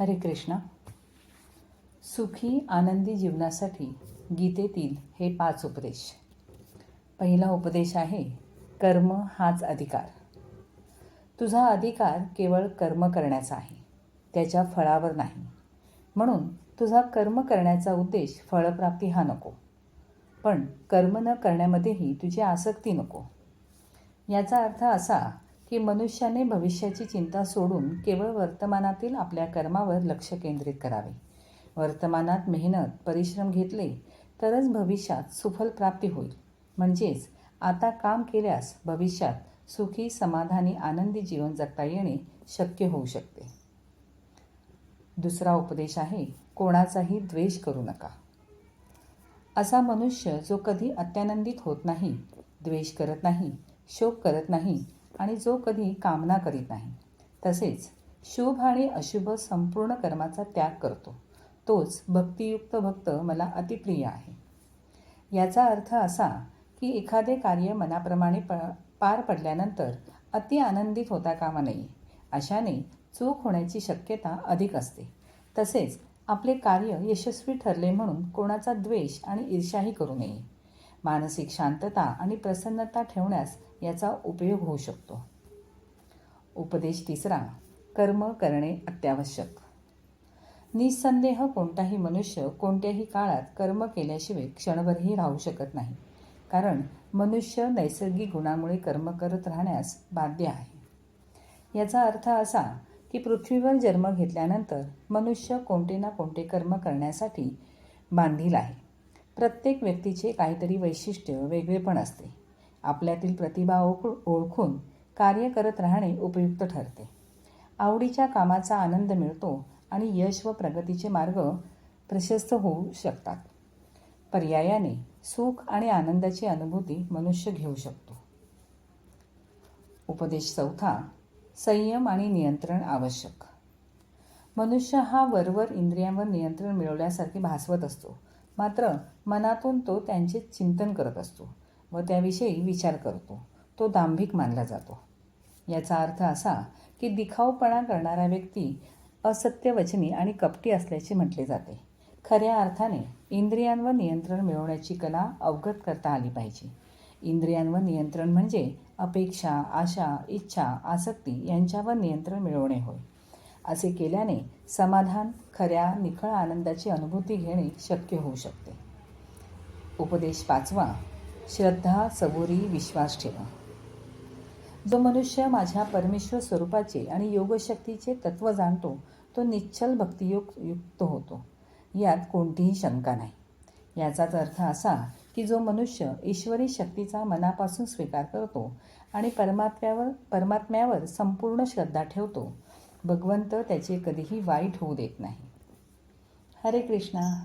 हरे कृष्णा. सुखी आनंदी जीवनासाठी गीतेतील हे पाच उपदेश. पहिला उपदेश आहे कर्म हाच अधिकार. तुझा अधिकार केवळ कर्म करण्याचा आहे त्याच्या फळावर नाही. म्हणून तुझा कर्म करण्याचा उद्देश फळप्राप्ती हा नको. पण कर्म न करण्यामध्येही तुझी आसक्ती नको. याचा अर्थ असा की मनुष्याने भविष्याची चिंता सोडून केवळ वर्तमानातील आपल्या कर्मावर लक्ष केंद्रित करावे. वर्तमानात मेहनत परिश्रम घेतले तरच भविष्यात सुफल प्राप्ती होईल. म्हणजेच आता काम केल्यास भविष्यात सुखी समाधानी आनंदी जीवन जगता येणे शक्य होऊ शकते. दुसरा उपदेश आहे कोणाचाही द्वेष करू नका. असा मनुष्य जो कधी अत्यानंदित होत नाही द्वेष करत नाही शोक करत नाही आणि जो कधी कामना करीत नाही. तसेच शुभ आणि अशुभ संपूर्ण कर्माचा त्याग करतो. तोच भक्तियुक्त भक्त मला अतिप्रिय आहे. याचा अर्थ असा की एखादे कार्य मनाप्रमाणे प पार पडल्यानंतर अति आनंदित होता कामा नये. अशाने चूक होण्याची शक्यता अधिक असते. तसेच आपले कार्य यशस्वी ठरले म्हणून कोणाचा द्वेष आणि ईर्ष्याही करू नये. मानसिक शांतता आणि प्रसन्नता ठेवण्यास याचा उपयोग होऊ शकतो. उपदेश तिसरा कर्म करणे अत्यावश्यक. निसंदेह कोणताही मनुष्य कोणत्याही काळात कर्म केल्याशिवाय क्षणभरही राहू शकत नाही कारण मनुष्य नैसर्गिक गुणामुळे कर्म करत राहण्यास बाध्य आहे. याचा अर्थ असा की पृथ्वीवर जन्म घेतल्यानंतर मनुष्य कोणते ना कोणते कर्म करण्यासाठी बांधील आहे. प्रत्येक व्यक्तीचे काहीतरी वैशिष्ट्य वेगळेपण असते. आपल्यातील प्रतिभा ओक ओळखून कार्य करत राहणे उपयुक्त ठरते. आवडीच्या कामाचा आनंद मिळतो आणि यश व प्रगतीचे मार्ग प्रशस्त होऊ शकतात. पर्यायाने सुख आणि आनंदाची अनुभूती मनुष्य घेऊ शकतो. उपदेश चौथा संयम आणि नियंत्रण आवश्यक. मनुष्य हा वरवर इंद्रियांवर नियंत्रण मिळवल्यासारखे भासवत असतो. मात्र मनातून तो त्यांचे चिंतन करत असतो व त्याविषयी विचार करतो. तो दांभिक मानला जातो. याचा अर्थ असा की दिखाऊपणा करणारा व्यक्ती असत्यवचनी आणि कपटी असल्याचे म्हटले जाते. खऱ्या अर्थाने इंद्रियांवर नियंत्रण मिळवण्याची कला अवगत करता आली पाहिजे. इंद्रियांवर नियंत्रण म्हणजे अपेक्षा आशा इच्छा आसक्ती यांच्यावर नियंत्रण मिळवणे होय. असे केल्याने समाधान खऱ्या निखळ आनंदाची अनुभूती घेणे शक्य होऊ शकते. उपदेश पाचवा श्रद्धा सबुरी विश्वास ठेवा. जो मनुष्य माझ्या परमेश्वर स्वरूपाचे आणि योगशक्तीचे तत्व जाणतो तो निश्चल भक्तियोग युक्त होतो. यात कोणतीही शंका नाही. याचाच अर्थ असा की जो मनुष्य ईश्वरी शक्तीचा मनापासून स्वीकार करतो आणि परमात्म्यावर परमात्म्यावर संपूर्ण श्रद्धा ठेवतो भगवंत त्याचे कधीही वाईट होऊ देत नाही. हरे कृष्णा.